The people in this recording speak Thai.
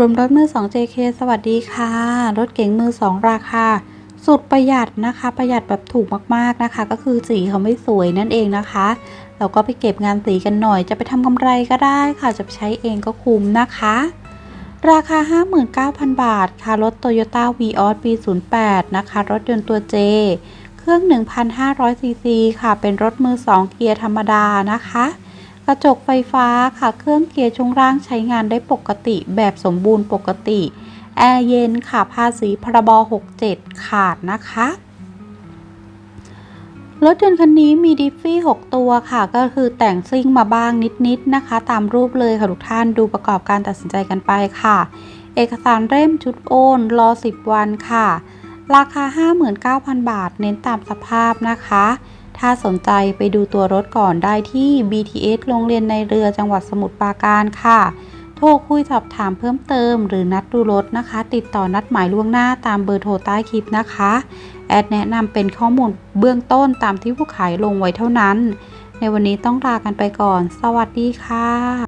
รวมรถมือ 2 JK สวัสดีค่ะ รถเก๋งมือ 2 ราคา สุดประหยัดนะคะ ประหยัดแบบถูกมากๆนะคะ ก็คือสีเขาไม่สวยนั่นเองนะคะ เราก็ไปเก็บงานสีกันหน่อย จะไปทำกำไรก็ได้ค่ะ จะใช้เองก็คุ้มนะคะ ราคา 59,000 บาทค่ะ รถ Toyota Vios ปี 08 นะคะ รถยนต์ตัว J เครื่อง 1,500ซีซีค่ะ เป็นรถมือ 2 เกียร์ธรรมดานะคะ กระจกไฟฟ้าค่ะเครื่องเกียร์ช่วงล่างใช้งานได้ปกติแบบสมบูรณ์ปกติ แอร์เย็นค่ะภาษีพรบ 67 ขาดนะคะรถยนต์คันนี้มีดิฟฟี่ 6 ตัวค่ะ ก็คือแต่งซิ่งมาบ้างนิดๆนะคะ ตามรูปเลยค่ะทุกท่านดูประกอบการตัดสินใจกันไปค่ะ เอกสารเล่มชุดโอนรอ 10 วันค่ะ ราคา 59,000 บาท เน้นตามสภาพนะคะ ถ้าสนใจไปดูตัวรถก่อนได้ที่ BTS โรงเรียนในเรือจังหวัดสมุทรปราการค่ะ โทรคุยสอบถามเพิ่มเติมหรือนัดดูรถนะคะ ติดต่อนัดหมายล่วงหน้าตามเบอร์โทรใต้คลิปนะคะ แอดแนะนำเป็นข้อมูลเบื้องต้นตามที่ผู้ขายลงไว้เท่านั้น ในวันนี้ต้องลากันไปก่อน สวัสดีค่ะ